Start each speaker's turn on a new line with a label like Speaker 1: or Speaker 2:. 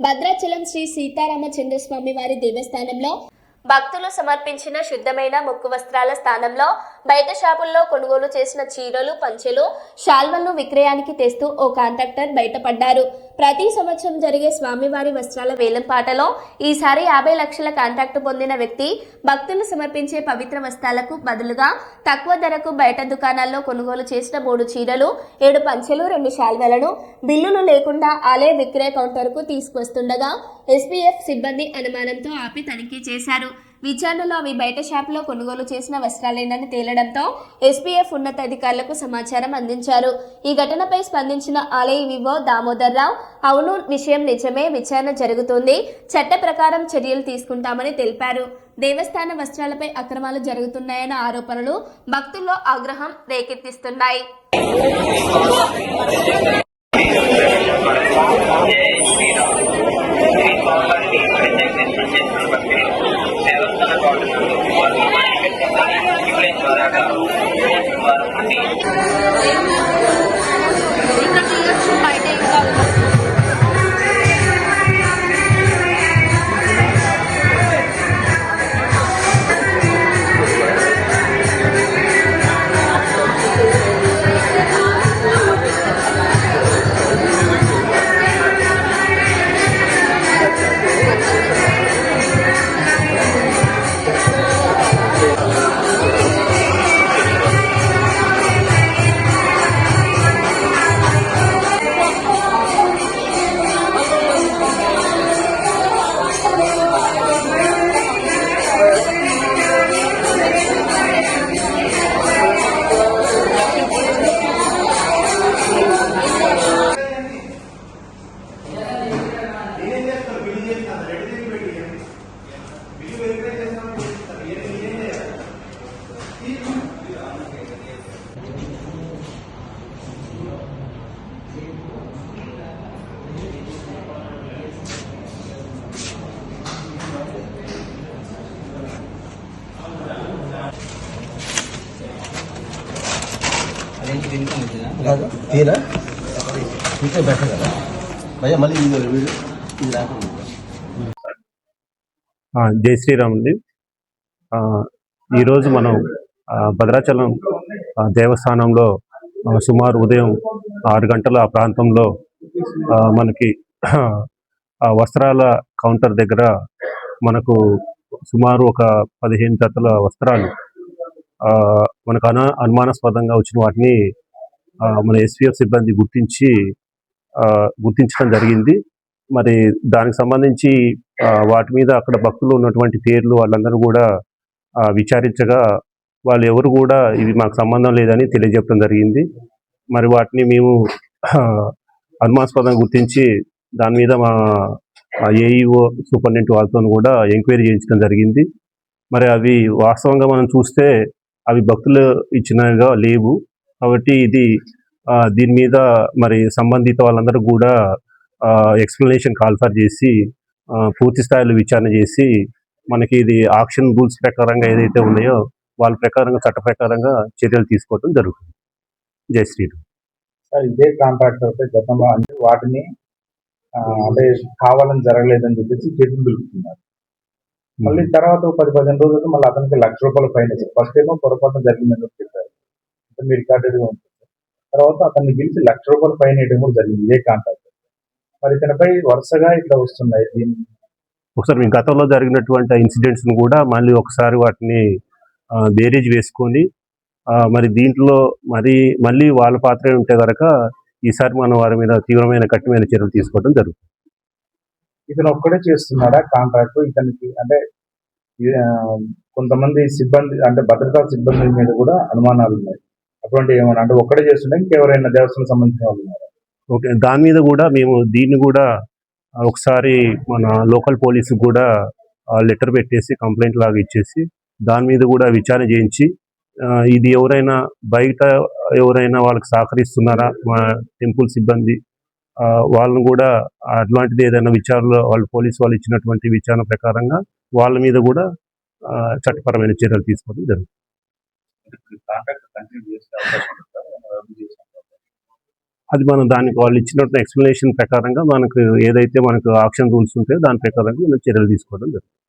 Speaker 1: భద్రాచలం శ్రీ సీతారామచంద్రస్వామి వారి దేవస్థానంలో భక్తులు సమర్పించిన శుద్ధమైన ముక్కు వస్త్రాల స్థానంలో బయట షాపుల్లో కొనుగోలు చేసిన చీరలు పంచెలు షాల్వలను విక్రయానికి తెస్తూ ఓ కాంట్రాక్టర్ బయటపడ్డారు. ప్రతి సంవత్సరం జరిగే స్వామివారి వస్త్రాల వేలంపాటలో ఈసారి యాభై లక్షల కాంట్రాక్టు పొందిన వ్యక్తి భక్తులు సమర్పించే పవిత్ర వస్త్రాలకు బదులుగా తక్కువ ధరకు బయట దుకాణాల్లో కొనుగోలు చేసిన మూడు చీరలు ఏడు పంచెలు రెండు శాల్వలను బిల్లులు లేకుండా ఆలయ విక్రయ కౌంటర్కు తీసుకొస్తుండగా ఎస్పీఎఫ్ సిబ్బంది అనుమానంతో ఆపి తనిఖీ చేశారు. విచారణలో అవి బయట షాపులో కొనుగోలు చేసిన వస్త్రాలేనని తేలడంతో ఎస్పీఎఫ్ ఉన్నతాధికారులకు సమాచారం అందించారు. ఈ ఘటనపై స్పందించిన ఆలయ వివో దామోదర్ రావు అవును విషయం నిజమే విచారణ జరుగుతుంది చట్ట ప్రకారం చర్యలు తీసుకుంటామని తెలిపారు. దేవస్థాన వస్త్రాలపై అక్రమాలు జరుగుతున్నాయన్న ఆరోపణలు భక్తుల్లో ఆగ్రహం రేకెత్తిస్తున్నాయి.
Speaker 2: తీనా ఇంకా బెటర్ కదా భయ్యా మళ్ళీ ఇది వీడియో ఇది రాకుండా
Speaker 3: ఆ, జై శ్రీరామ్ అండి. ఈరోజు మనం భద్రాచలం దేవస్థానంలో సుమారు ఉదయం ఆరు గంటల ఆ ప్రాంతంలో మనకి ఆ వస్త్రాల కౌంటర్ దగ్గర మనకు సుమారు ఒక పదిహేను జతల వస్త్రాలు మనకు అన అనుమానాస్పదంగా వచ్చిన వాటిని మన ఎస్పీఎఫ్ సిబ్బంది గుర్తించి గుర్తించడం జరిగింది. మరి దానికి సంబంధించి వాటి మీద అక్కడ భక్తులు ఉన్నటువంటి పేర్లు వాళ్ళందరూ కూడా విచారించగా వాళ్ళు ఎవరు కూడా ఇవి మాకు సంబంధం లేదని తెలియజెప్పడం జరిగింది. మరి వాటిని మేము అనుమానాస్పదంగా గుర్తించి దాని మీద మా ఏఈఓ సూపరింటెండెంట్ వాళ్ళతో కూడా ఎంక్వైరీ చేయించడం జరిగింది. మరి అవి వాస్తవంగా మనం చూస్తే అవి భక్తులు ఇచ్చినగా లేవు. కాబట్టి ఇది దీని మీద మరి సంబంధిత వాళ్ళందరూ కూడా ఎక్స్ప్లెనేషన్ కాల్ఫర్ చేసి పూర్తి స్థాయిలో విచారణ చేసి మనకి ఇది ఆక్షన్ రూల్స్ ప్రకారంగా ఏదైతే ఉన్నాయో వాళ్ళ ప్రకారంగా చట్ట ప్రకారంగా చర్యలు తీసుకోవడం జరుగుతుంది. జై శ్రీరామ్.
Speaker 4: సార్ ఇదే కాంట్రాక్టర్ గతంలో అంటే వాటిని అంటే కావాలని జరగలేదని చెప్పేసి చేతులు పిలుపుతున్నారు మళ్ళీ తర్వాత పది పదిహేను రోజులకు మళ్ళీ అతనికి లక్ష రూపాయల ఫైన్ వేశారు. ఫస్ట్ ఏమో పొరపాటు జరిగిందని చెప్పి చెప్పారు. అంటే మీరు రికార్డెడ్గా ఉంటుంది. తర్వాత అతన్ని పిలిచి లక్ష రూపాయల ఫైన్ వేయడం కూడా జరిగింది. ఇదే కాంట్రాక్టర్ మరి ఇతనిపై వరుసగా ఇట్లా వస్తున్నాయి దీన్ని
Speaker 3: ఒకసారి గతంలో జరిగినటువంటి ఇన్సిడెంట్స్ కూడా మళ్ళీ ఒకసారి వాటిని బేరేజ్ వేసుకొని మరి దీంట్లో మరి మళ్ళీ వాళ్ళ పాత్ర ఉంటే కనుక ఈసారి మనం వారి మీద తీవ్రమైన కఠినమైన చర్యలు తీసుకోవడం జరుగుతుంది.
Speaker 4: ఇతను ఒక్కడే చేస్తున్నాడా కాంట్రాక్ట్ ఇతనికి అంటే కొంతమంది సిబ్బంది అంటే భద్రతా సిబ్బంది మీద కూడా అనుమానాలు ఉన్నాయి. అటువంటి ఏమైనా అంటే ఒక్కడే చేస్తుండే ఇంకెవరైనా దేవస్థానం సంబంధించిన వాళ్ళు ఉన్నారా?
Speaker 3: ఓకే. దాని మీద కూడా మేము దీన్ని కూడా ఒకసారి మన లోకల్ పోలీసు కూడా లెటర్ పెట్టేసి కంప్లైంట్ లాగా ఇచ్చేసి దాని మీద కూడా విచారణ చేయించి ఇది ఎవరైనా బయట ఎవరైనా వాళ్ళకి సహకరిస్తున్నారా? మా టెంపుల్ సిబ్బంది వాళ్ళని కూడా అట్లాంటిది ఏదైనా విచారణలో వాళ్ళు పోలీసు వాళ్ళు ఇచ్చినటువంటి విచారణ ప్రకారంగా వాళ్ళ మీద కూడా చట్టపరమైన చర్యలు తీసుకోవడం జరుగుతుంది
Speaker 4: కాంట్రాక్ట్ కంటిన్యూ చేసే అవకాశం ఉంటుందా? ఏమైనా రద్దు చేసే అవకాశం ఉంటుందా?
Speaker 3: అది మనం దానికి వాళ్ళు ఇచ్చినట్టు ఎక్స్ప్లెనేషన్ ప్రకారంగా మనకు ఏదైతే మనకు ఆప్షన్ రూల్స్ ఉంటాయో దాని ప్రకారంగా మనం చర్యలు తీసుకోవడం జరుగుతుంది.